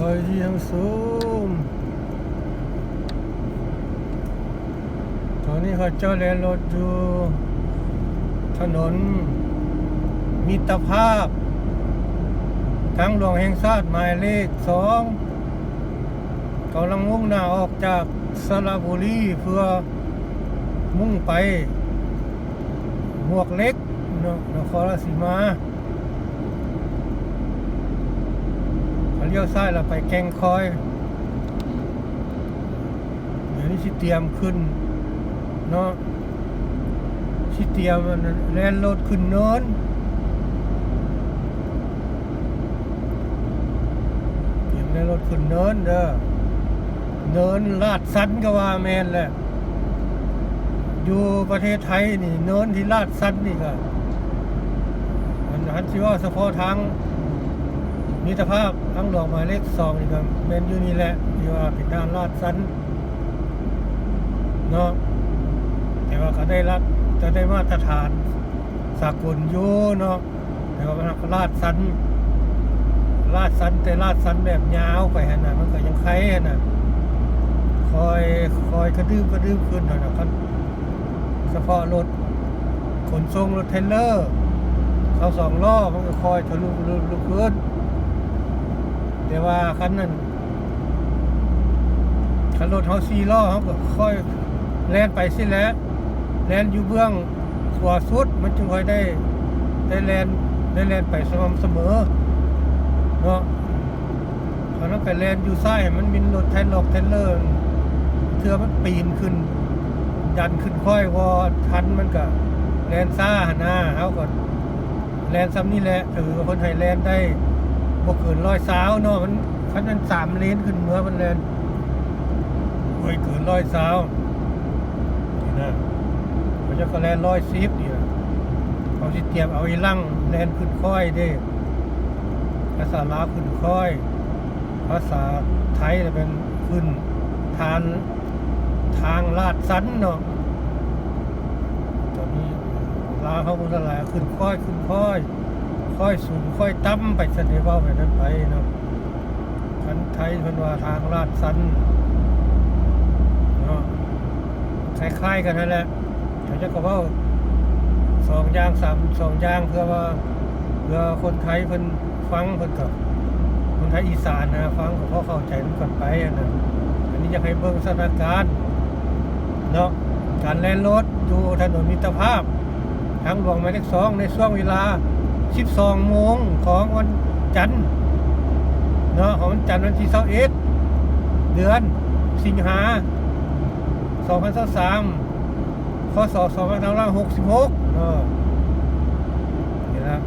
บายดีทั้งสูงตอนนี้เขาเจ้าแลนรถอยู่ถนน มิตรภาพ ทางหลวงแห่งชาติหมายเลขสองกำลังมุ่งหน้าออกจากสระบุรีเพื่อมุ่งไป หมวกเล็กเนอะนครราชสีมา เลี้ยวซ้ายเราไปแกงคอย เดี๋ยวนี้ชิเตรียมขึ้นเนาะชิเตรียมมันแล่นรถขึ้นเนินเตรียมแล่นรถขึ้นเนินเด้อเนินลาดสันก็ว่าแมนแหละอยู่ประเทศไทยนี่ เนินที่ลาดสันนี่ก็มันฮันชิว่าเฉพาะทาง มิตรภาพทั้งหลวงหมายเลขสองนี่ก็เมนอยู่นี่แหละที่ว่าป็นด้านลาดสันเนาะแต่ว่าก็ได้รับจะได้มาตรฐานสากลอยู่เนาะแต่ว่ามันลาดสันลาดสันแต่ลาดสันแบบยาวไปฮะนะมันก็ยังไข่ฮะนะคอยคอยกระดื้มกระดื้มขึ้นหน่อยนะครับเฉพาะรถขนส่งรถเทรลเลอร์เขาสองล้อมันก็คอยทะลุลุลุขึ้น แต่ว่าคันนั้นคันรถเขาซีล้อเขาก็ค่อยแล่นไปสิแล้วแล่นอยู่เบื้องขวาสุด มันจึงค่อยได้ ได้แล่นได้แล่นไปสม่ำเสมอเนาะตอนนั้นไปแล่นอยู่ซ้ายมันมีรถแทนลอกแทนเลอร์เทือมันปีนขึ้น ดันขึ้นค่อยวอทันมันก็แล่นซ่าหน้าเขาก็แลนซ้ำนี่แหละถือคนไทยแลนได้ บกเกินร้อยสาวเนาะมันคันนั้นสามเลนขึ้นเมื่อมันแลนโอ้ยเกินร้อยสาวนี่นะเขาจะก็แลนร้อยสิบเดียวเขาสิเตรียมเอาอีลั่งแลนขึ้นค่อยเด้ภาษาลาวขึ้นค่อย ภาษาไทยจะเป็นขึ้นทานทางลาดสันเนาะตอนนี้ลาวเขาบุญลายขึ้นค่อยขึ้นค่อย ค่อยสูงค่อยต่ำไปเสนอว่าไปนั้นไปเนาะคันไทยพิ่นว่าทางลาดสันเนาะคล้ายๆกันนั่นแหละเขาจะก็เว่าสองย่างสามสองย่างเพื่อว่าเพื่อคนไทยเพิ่นฟังเพิ่นกับคนไทยอีสานนะฟังก็พอเข้าใจมันกันไปนะอันนี้อยากให้เบิ่งสถานการณ์เนาะการแล่นรถอยู่ถนนมิตรภาพทางหลวงหมายเลขสองในช่วงเวลา 12โมงของวันจันทร์เนาะของวันจันทร์วันที่21เดือนสิงหา2023พศ2566เนาะนี่นะ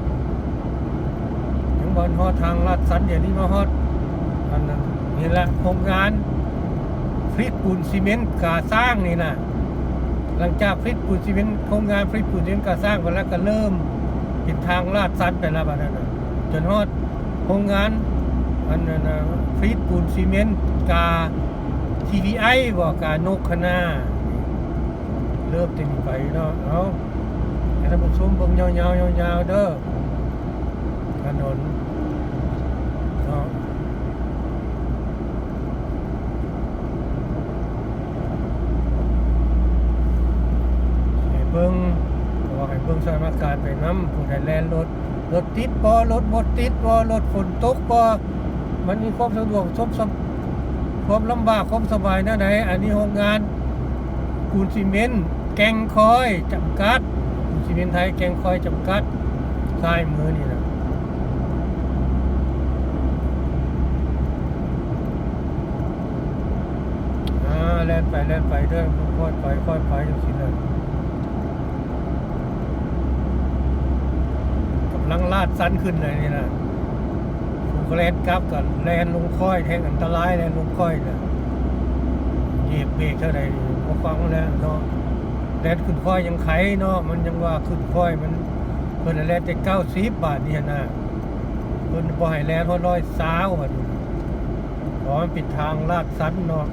ยังบอลฮอดทางลาดสันเดี๋ยวนี้มาฮอดอันนั้นนี่แหละโครงงานฟริตปูนซีเมนต์ก่าสร้างนี่นะหลังจากฟริตปูนซีเมนต์โครงงานฟริตปูนซีเมนต์ก่าสร้างไปแล้วก็เริ่ม เป็นทางลาดซัดไปแล้วบัดนั้นน่ะจนฮอดโรงงานอันนั้นฟรีดปูนซีเมนต์กา TVI บ่กานกคณาเริ่มจะมีไปเนาะเอาให้ท่านผู้ชมเบิ่งยาวๆยาวๆเด้อถนนเนาะให้เบิ่ง บิ่งสถานการณ์ไปน้ำผู้ใดแลนรถรถติดบ่รถบ่ติดบ่รถฝนตกบ่มันมีความสะดวกสมสมความลำบากความสบายแนะไหนอันนี้โรงงานปูนซีเมนต์แกงคอยจำกัดปูนซีเมนต์ไทยแกงคอยจำกัดซ้ายมือนี่นะอ่าแล่นไปแล่นไปเด้อค่อยไปค่อยไปจังซี่เลย กำ ลังลาดสันขึ้นเลยนี่นะผมก็แลนกลับกันแลนลงค่อยแทงอันตรายแลนลงค่อยนะเหยียบเบรกเท่าไหร่พอฟังแล้วเนาะแลนขึ้นค่อยยังไขเนาะมันยังว่าขึ้นค่อยมันเพิ่นแลนแต่เก้าสิบบาทเนี่ยนะเพิ่นบ่ให้แลนเพราะร้อยสาวว่าดูเพราะมันปิดทางลาดสันเนาะ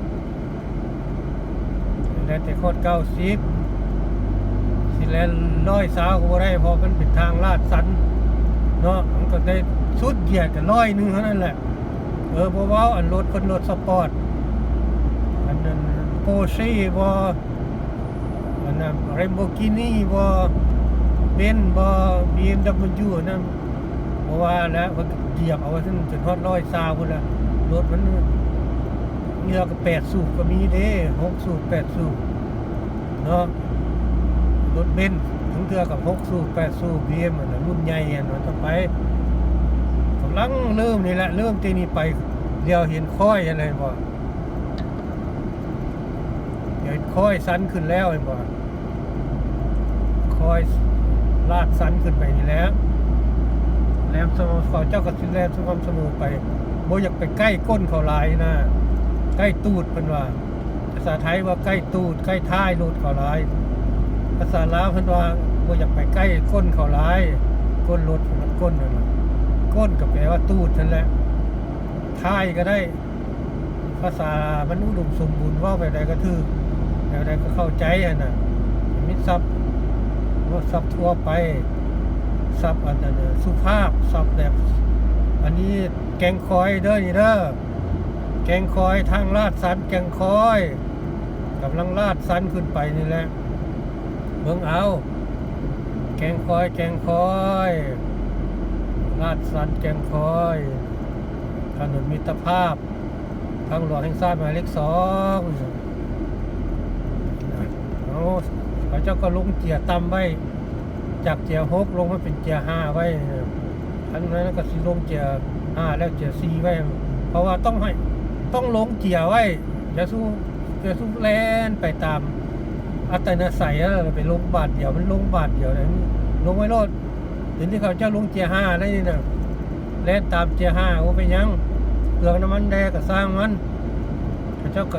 แลนแต่โคตรเก้าสิบสิแลนร้อยสาวก็บ่ได้พอมันเป็นทางลาดสัน เนาะมันก็ได้สุดเหยียดกันร้อยนึงเท่านั้นแหละ เออบ่เว้าอันรถเพิ่นรถสปอร์ต อันนั้นโปเช่บ่อันนั้นเรมโบกินี่บ่เบนซ์บ่ BMW นั่นบ่ว่าแล้วเพิ่นเหยียบเอาไว้ถึงจนฮอดร้อยซาวพุ่นละรถมันมีแล้วก็8สูบก็มีเด้6สูบ8สูบเนาะ รถเบนซ์ถึงเทือกับ6สูบ8สูบ BM อันนั้นรุ่นใหญ่อันนั้นต้องไปกำลังเริ่มนี่แหละเริ่มที่นี่ไปเดี๋ยวเห็นค่อยอะไรบ่เดี๋ยวค่อยสั้นขึ้นแล้วเห็นบ่ค่อยลาดสั้นขึ้นไปนี่แล้วแหลมสมอเขาเจ้าก็สิแลมสม่ำเสมอไปบ่อยากไปใกล้ก้นเขาลายนะใกล้ตูดเพิ่นว่าภาษาไทยว่าใกล้ตูดใกล้ท้ายรถเขาลาย ภาษาลาวเพิ่นว่าบ่อยากไปใกล้ก้นเขาหลายก้นรถมันก้นนั่นน่ะก้นก็แปลว่าตูดนั่นแหละท้ายก็ได้ ภาษามันอุดมสมบูรณ์ว่าไปใดก็ถือแบบใดก็เข้าใจอะนะมิตรศัพท์ว่าศัพท์ทั่วไปศัพท์อันนั้นน่ะสุภาพศัพท์แบบ อันนี้แกงคอยเด้อนี่เด้อแกงคอยทางลาดสันแกงคอยกำลังลาดสันขึ้นไปนี่แหละ เบิ่งเอา แกงคอย แกงคอยลาดสันแกงคอยถนนมิตรภาพ ทางหลวงแห่งชาติหมายเลขสองเอาพระเจ้าก็ลงเจียต่ำไว้ จากเจียหกลงมาเป็นเจียห้าไว้อันนั้นก็สิลงเจียห้าแล้วเจียสี่ไว้ เพราะว่าต้องให้ต้องลงเจียไว้จะสู้จะสู้แลนไปตาม อัตนาศัยแล้วไปลงบาทเดี๋ยวมันลงบาทเดี๋ยวเลยลงไว้โลดถึงที่เขาเจ้าลงเจียห้าได้นี่นะแล่นตามเจียห้าว่าไปยังเปลืองน้ำมันแดงก็สร้างมันเขาเจ้าก็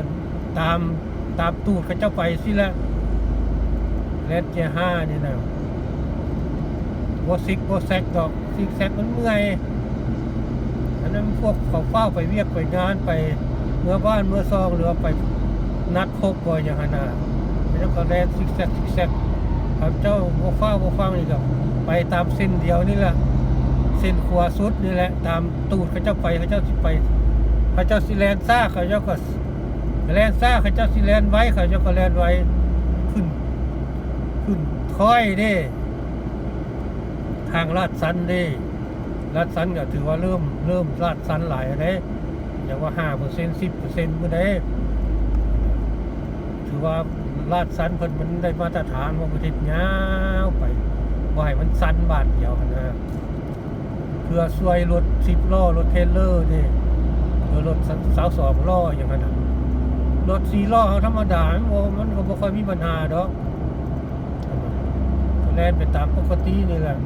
ตามตามตูดเขาเจ้าไปสิละแลนเจียห้านี่นะโบซิกโบแซกดอกซิกแซกมันเมื่อยอันนั้นพวกเขาเฝ้าไปเวียกไปงานไปเมื่อบ้านเมื่อซองหรือไปนัดพบบ่อยอย่างนั้นนะ แล้วก็แลนซิกแซกซิกแซกเขาเจ้าโบเฝ้าโบฟังนี่ก็ไปตามเส้นเดียวนี่แหละเส้นขวาสุดนี่แหละ ตามตูดเขาเจ้าไปเขาเจ้าสิไปเขาเจ้าสิแลนซ่าเขาเจ้าก็แลนซ่าเขาเจ้าสิแลนไว้เขาเจ้าก็แลนไว้ขึ้น ขึ้นค่อยเด้ทางลาดสันเด้ลาดสันก็ถือว่าเริ่มเริ่มลาดสันหลายเด้อย่างว่าห้าเปอร์เซ็นต์สิบเปอร์เซ็นต์เมื่อใดถือว่า ลาดสันเพิ่นมันได้มาตรฐานว่าประเทศยาวไปว่าให้มันสันบาทเดียวนะเพื่อช่วยรถสิบล้อรถเทเลอร์นี่หรือรถสาวสองล้ออย่างนั้นนะรถสี่ล้อธรรมดามันบ่มันก็บ่ค่อยมีปัญหาดอกแล่นไปตามปกตินี่แหละ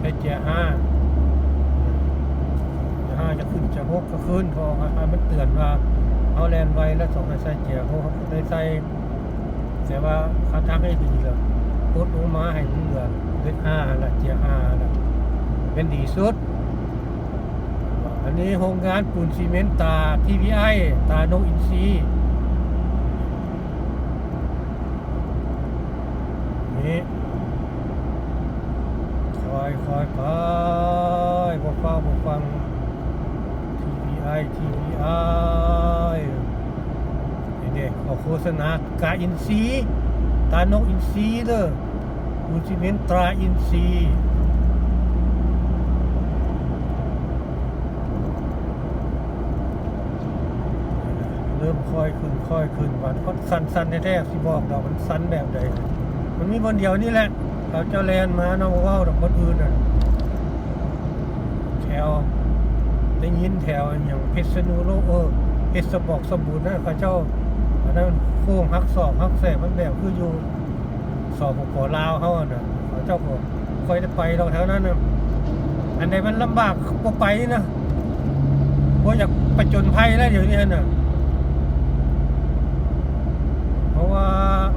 ไปเจียห้าเจียห้าจะขึ้นจะหกก็ขึ้นพอมันเตือนว่าเอาแลนไว้แล้วส่งให้ใส่เจียหกได้ใส่ แต่ว่าเขาทักให้ดีเลยกดลงมาให้มันเหลือเลขห้าละเจียห้าละเป็นดีสุด อันนี้โรงงานปูนซีเมนต์ตา TPI ตาโนอินซีนี่คอยคอยไปบกฟ้าบกฟัง TPI TPI นี่ เด็กขอโฆษณากาอินซีตาโนอินซีเด้อปูนซีเมนตราอินซีเริ่มค่อยขึ้นค่อยขึ้นวันก็สันสันแท้ๆสิบอกดอกมันสันแบบใดมันมีบนเดียวนี่แหละเขาเจ้าแลนมาน้องว่าวดอกบนอื่นน่ะแถวได้ยินแถวอย่างเพชรนูโลเออเพชรสบอกสมบูรณ์นะเขาเจ้า อันนั้นโค้งหักศอกหักแสบมันแบบคืออยู่สอบปอลาวเขาอะนะเขาเจ้าก็ค่อยได้ไปดอกแถวนั้นนะอันใดมันลำบากก็ไปนะว่าะอยากไปจนภัยแล้วเดี๋ยวนี้น่ะเพราะว่า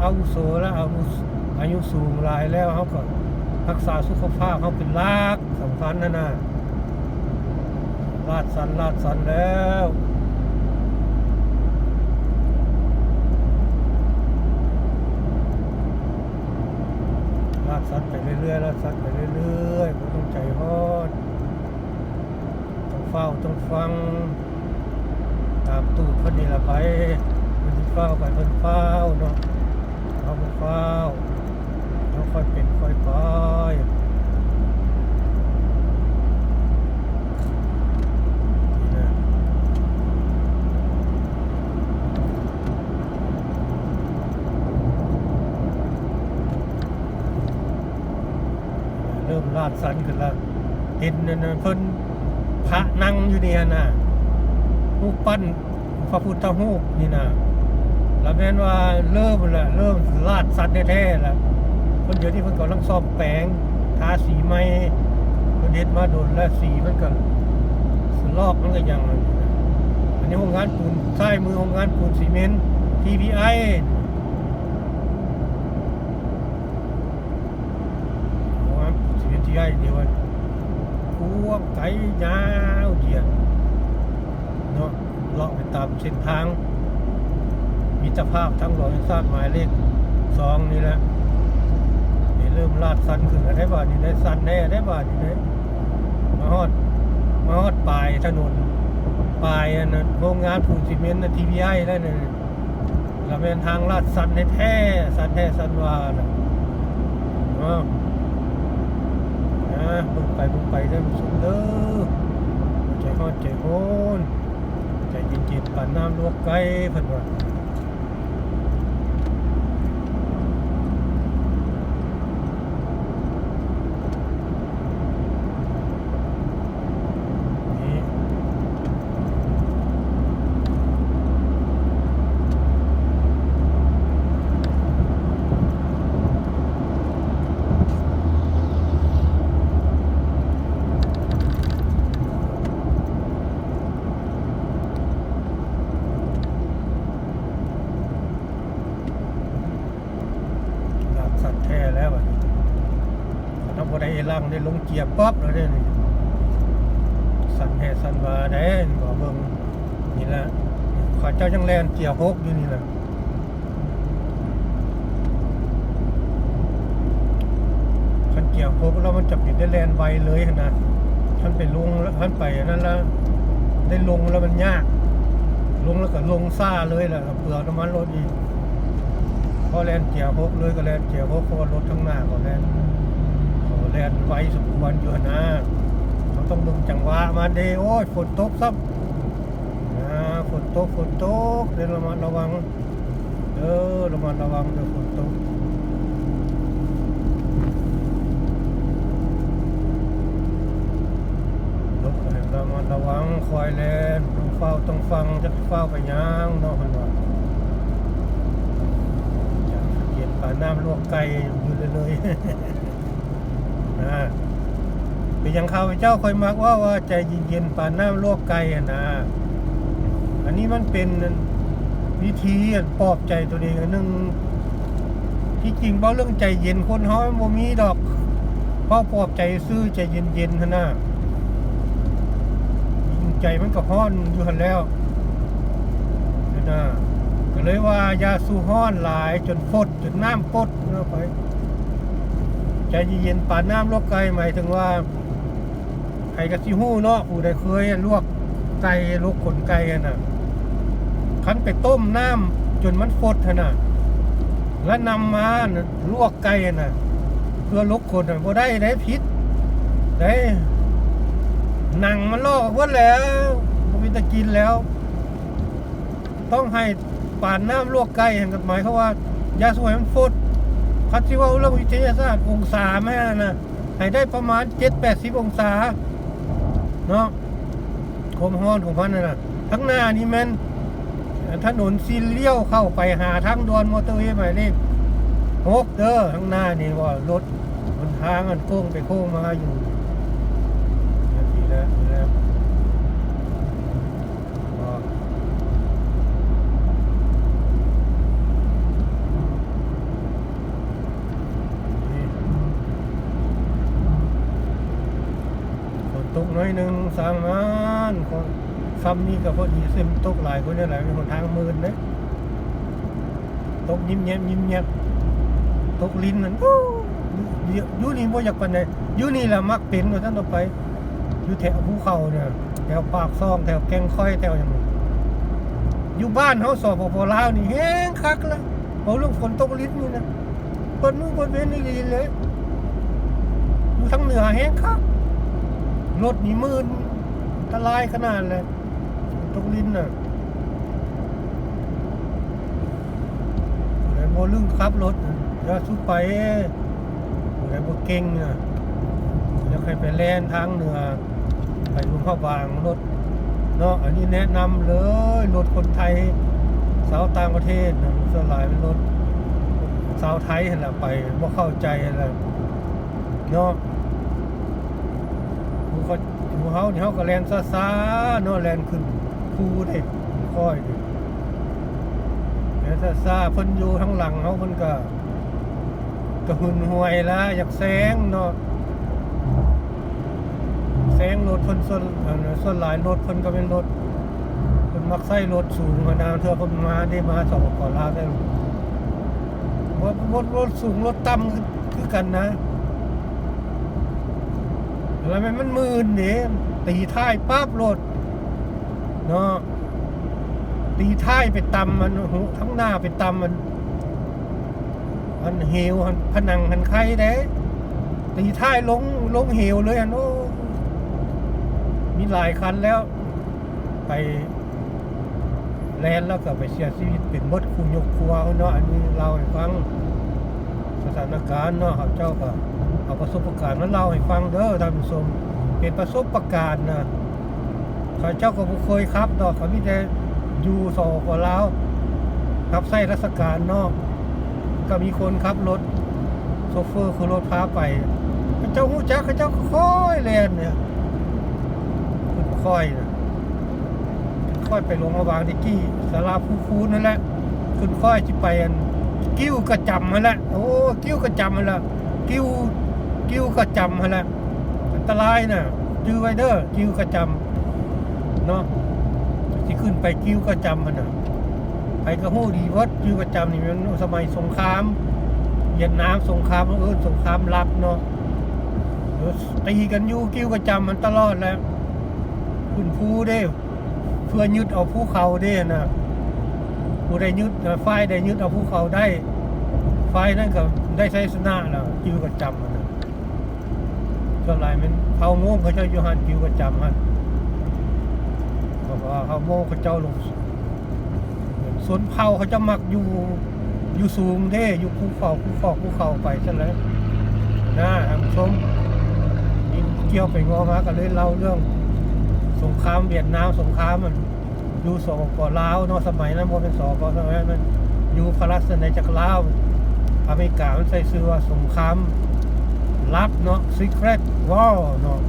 อาวุโสแล้วอาวุอายุสูงหลายแล้วเขาก็รักษาสุขภาพเขาเป็นลักสำคัญนะนะลาดสันลาดสันแล้ว ซัดไปเรื่อยๆแล้วซัดไปเรื่อยๆไม่ต้องใจร้อนต้องเฝ้าต้องฟัง ตามตูดพิ่นนี่ละไปมันเฝ้าไปเพิ่นเฝ้าเนาะเขาเฝ้าเขาค่อยเป็นค่อยไปนี่นะเริ่มลา ดสันขึ้นแล้วเห็นในน่ะเพิ่นพระนั่งอยู่เนี่ยนะรูปปั้นพระพุทธรูปนี่นะแล้วแม้นว่าเริ่มละเริ่มลาดสัตว์แท้ๆล้วคนเดียวที่เพิ่นกำลังซ่อมแปลงทาสีใหม่เพิ่นเฮ็ดมาโดนแล้วสีมันก็สลอกมันก็ยังอันนี้โรงงานปูนใต้มือโรงงานปูนซีเมนต์ TPI โรงงานซีเมนต์ TPI เดียวกันพวกไก ยาวเหยียดเนาะเลาะไปตามเส้นทาง มิตรภาพทั้งหลอยซาดหมายเลขสองนี่แหละนี่เริ่มลาดสันขึ้นกันได้บ่านี่ได้สันแน่ได้บ่านี่ได้มาฮอดมาฮอดปลายถนนปลายอันนั้นโรงงานปูนซีเมนต์นทีพีไอได้เนี่ยเราเป็นทางลาดสันในแท้สันแท้สันวานะอ้าวนะ บึงไปบึงไปได้มันสุดเด้อใจฮอดใจโหนใจเย็นๆปานน้ำลวกไก่เพิ่นว่านี่ลาบสัตว์แท้แล้วอะถ้า บ่ได้ลังได้ลงเกียร์ป๊อบแล้วเด้นี่สันแท้สันวาได้นี่บ่เบิ่งนี่ละข้าเจ้ายังแล่นเกียร์หกอยู่นี่ละคันเกียร์หกแล้วมันจะเป็นได้แล่นไวเลยนะท่านไปลงแล้วท่านไปนนั้นล้วได้ลงแล้วมันยาก ลงแล้วก็ลงซ่าเลยแหละเปลือกน้ำมันรถอีกพอแลนเกียร์หกเลยก็แลนเกียร์หกเพราะว่ารถข้างหน้าก็แลน แลนไวสมควรอยู่นะเขาต้องดึงจังหวะมาเดโอ้ยฝนตกซับนะฝนตกฝนตกเดี๋ยวระมัดระวังเออระมัดระวังเดี๋ยวฝนตกรถให้ระมัดระวังคอยแลนต้องเฝ้าต้องฟังจะเฝ้าไปย่างเนาะคนว่าเย็นปลาน้ำลวกไก่อยู่เลยเลย นะเป็นอยังข้าพเจ้าคอยมักว่าว่าใจเย็นๆปานน้ำลวกไก่อะนะอันนี้มันเป็นวิธีปลอบใจตัวเองนหนึ่งที่จริงเพราะเรื่องใจเย็นคนเฮาบ่มีดอกเพราะปลอบใจซื่อใจเย็นๆหั่นน่ะยิงใจมันก็ฮ้อนอยู่หันแล้วนะก็เลยว่ายาสูห้อนหลายจนฟดจนน้ำฟดเนาไป ใจเย็นๆปานน้ำลวกไก่หมายถึงว่าไก่กระซิฮู้เนาะผู้ใดเคยลวกไก่ลวกขนไก่น่ะคันไปต้มน้ำจนมันฟดน่ะแล้วนำมาลวกไก่น่ะ เพื่อลวกขนบ่ได้ได้พิษได้หนังมันลอกหมดแล้วบ่มีตะกินแล้ว ต้องให้ป่านน้ำลวกไก่เห็นกับหมายเขาว่า ยาสวยมันฟด คัดที่ว่าเรื่องวิทยาศาสตร์องศาแม่นะให้ได้ประมาณเจ็ดแปดสิบองศา เนาะคมร้อนของมันน่ะทั้งหน้านี่แมันถนนซีเลี้ยวเข้าไปหาทางดอนมอเตอร์เวย์หมายเลขหกเด้อข้งหน้านี่ว่ารถบนทางมันโค้งไปโค้งมาอยู่อย่างนี้แล้วนี่แล้วก็ ฝ น้อยหนึ่งสร้างมานคนซ้ำนี่ก็พอดีเส้นตกหลายคนนี่ยหลายเป็นคนทางมืนนะตกยิ้มแย้มยิ้มแย้มตกลิ้นนั่นอู้เดี๋ยวอยู่นี่บ่อยากไปานยูนี่แหละมักเป็นว่าท่านต่อไปอยู่แถวภูเขาเนี่ยแถวปากซองแถวแกงค่อยแถวอย่างนี้อยู่บ้านเฮาสปปลาวนี่แห้งคักเลยเอาเรื่องฝนตกลิ้นนี่นะเปิดมือเปิดเว้นนี่ดีเลยอยู่ทางเหนือแห้งคัก รถนี่มื่นอันตรายขนาดเลยฝนตกลิ้นน่ะแต่บ่ลึงขับรถยาสุดไปแต่บ่เก่งน่ะอย่าใครไปแล่นทางเหนือ ไปลุงข้าบางรถเนาะอันนี้แนะนำเลยรถคนไทยสาวต่างประเทศนะสลายเป็นรถสาวไทยเห็นละไปว่เข้าใจอะไรเนาะ เขาเฮานี่เฮาก็แลนซ่าๆเนาะแลนขึ้นภูเด้ค่อยแลนซ่าๆเพิ่นอยู่ข้างหลังเฮาเพิ่นก็ก็หึนห่วยละอยากแซงเนาะแซงรถเพิ่นส่วนอันส่วนหลายรถเพิ่นก็เป็นรถเพิ่นมักใช้รถสูงมาดามเทื่อเพิ่นมาได้มาสองก่อนลาได้รถรถรถสูงรถต่ำคือกันนะ แล้วมันมันมืนนี่ยตีท้ายปั๊บรถเนาะตีท้ายไปตำมันหูทั้งหน้าไปตำมัน มันเหวหันผนังหันไข่เด้ตีท้ายลงลงเหวเลยอันโอ้มีหลายคันแล้ว ไปแลนแล้วก็ไปเสียชีวิตเป็นมดคุยกครัวเนาะอันนี้เราให้ฟัง สถานการณ์เนาะครับเจ้าก็เอาประสบการณ์มาเล่าให้ฟังเด้อท่านผู้ชมเป็นประสบการณ์นะข้าเจ้าก็บ่เคยครับดอกเขามีแต่อยู่สอกว่าลาวขับไส้ราชการนาะก็มีคนขับรถโซเฟอร์คือรถพาไปเขาเจ้าหูจักเขาเจ้าก็ค่อยแลนเนี่ยขึ้นค่อยนะค่อยไปลงมาวางที่กี้สาราผู้คูนั่นแหละขึ้นค่อยจิไปอัน กิ้วกระจำมาล้วโอ้กิ้วกระจำมาล้วกิ้วกิ้วกระจำมาล้วอันตรายนะจื้อไว้เด้อกิ้วกระจำเนาะที่ขึ้นไปกิ้วกระจำมันน่ะไปกระหู้ดีวัดกิ้วกระจำนี่มันสมัยสงครามเวียดนามสงครามเออสงครามลับเนาะตีกันอยู่กิ้วกระจำมันตลอดแล้วขึ้นภูเด้เพื่อยึดเอาภูเขาเด้นะ ผู้ได้ยึดเอ่อฝ่ายได้ยึดเอาภูเขาได้ฝ่ายนั่นก็ได้ใช้ชนะแล้วกิวก็จำมันะส่วนหลายมันเขาโม่งเขาเจ้ายู่หันกิวก็จำหันเพราะว่าเขาโม่งเขาเจ้าลงสวนเผาเขาจะมักอยู่อยู่สูงเด้อยู่ภูเขาภูเขาภูเขาไปซะแล้วนะท่านผู้ชมนี่เกี่ยวไปงอมาก็เลยเล่าเรื่อง สงครามเวียดนามสงครามมัน อยู่สปปลาวเนาะสมัยนั้นบ่เป็นสปสมัยนั้นมันอยู่พระราชในจักรลาวอเมริกามันใส่ชื่อว่าสงครามลับเนาะ secret war เนาะ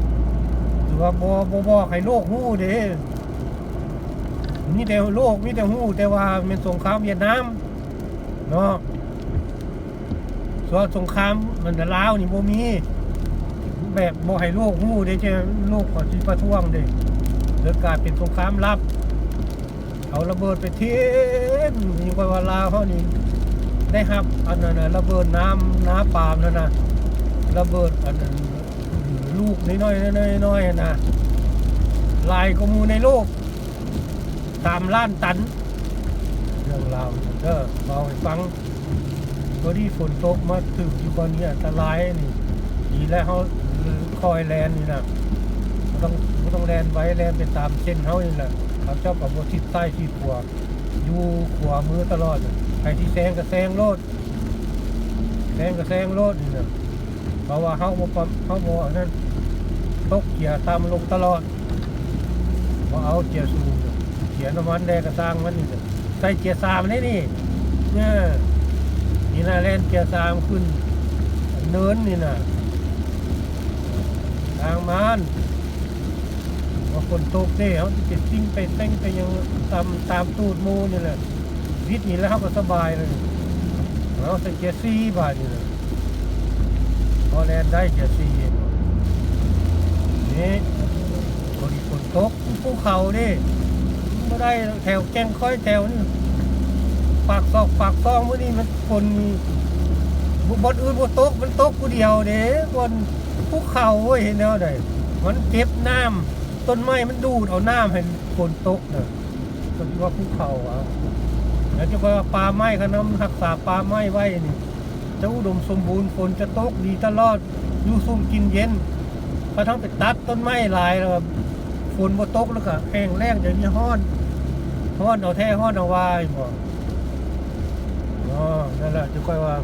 หรือว่าบ่บ่บอให้โลกฮู้เด้มีแต่โลกมีแต่ฮู้แต่ว่าเป็นสงครามเวียดนามเนาะส่วนสงครามมันลาวนี่บ่มี แบบบ่ให้โลกฮู้เด้จะโลกก็สิประท้วงเด้เกิดกายเป็นสงครามลับ เอาระเบิดไปทิ้งนี่ว่าว่าลาเฮานี่ได้ครับอันนั้นน่ะระเบิดน้ำน้าปาล์มนั่นนะระเบิดอันนั้นลูกน้อยๆน้อยๆน้อยๆนะลายกมูในโลกตามล้านตัน เรื่องราวเด้อเบาให้ฟังตัวที่ฝนตกมาถึงอยู่บนนี้อันตรายนี่ดีแล้วเขาคอยแลนนี่นะต้องต้องแลนไว้แลนไปตามเส้นเขานี่แหละ เขาเจ้ากับบทิศใต้ที่ขวาอยู่ขวามือตลอดใครที่แซงก็แซงโลดแซงก็แซงโลดนี่นะเพราะว่าเขาบ่ปั๊มเขาบ่อันนั้นตกเกียร์ตามลงตลอดพอเอาเกียร์สูงเกียร์น้ำมันแดงก็สร้างมันนี่ะใส่เกียร์สามนี่นี่เนี่ยนี่นะแล่นเกียร์สามขึ้นเนินนี่นะทางมาน ว่าฝนตกเนี่ยเขาจะซิ่งไปเต้งไปยังตามตามตูดมูนี่แหละวิทย์นี่แล้วเขาก็สบายเลยเราใส่เกียร์ซีบาทนี่นะพอแลนได้เกียร์ซีเองนี่พอดีฝนตกภูเขาดิไม่ได้แถวแกงค่อยแถวนี่ปากซอกปากซองมื่อนี้มันฝนมีบนอื่นบนตกมันตกกูเดียวเด้บนภูเขาเว้ยเห็นแล้วได้มันเก็บน้ำ ต้นไม้มันดูดเอาน้ำให้ฝนตกเด้อก็คือว่าภูเขาอะแล้วจะว่าป่าไม้ขนำรักษาป่าไม้ไว้นี่จะอุดมสมบูรณ์ฝนจะตกดีตลอดอยู่ซุ่มกินเย็นพอทั้งไปตัดต้นไม้หลายแล้วฝนบ่ตกแล้วก็แห้งแล้งอย่างนี้ฮ้อนฮ้อนเอาแท้ฮ้อนเอาวายบ่อ๋อนั่นแหละจะค่อยว่า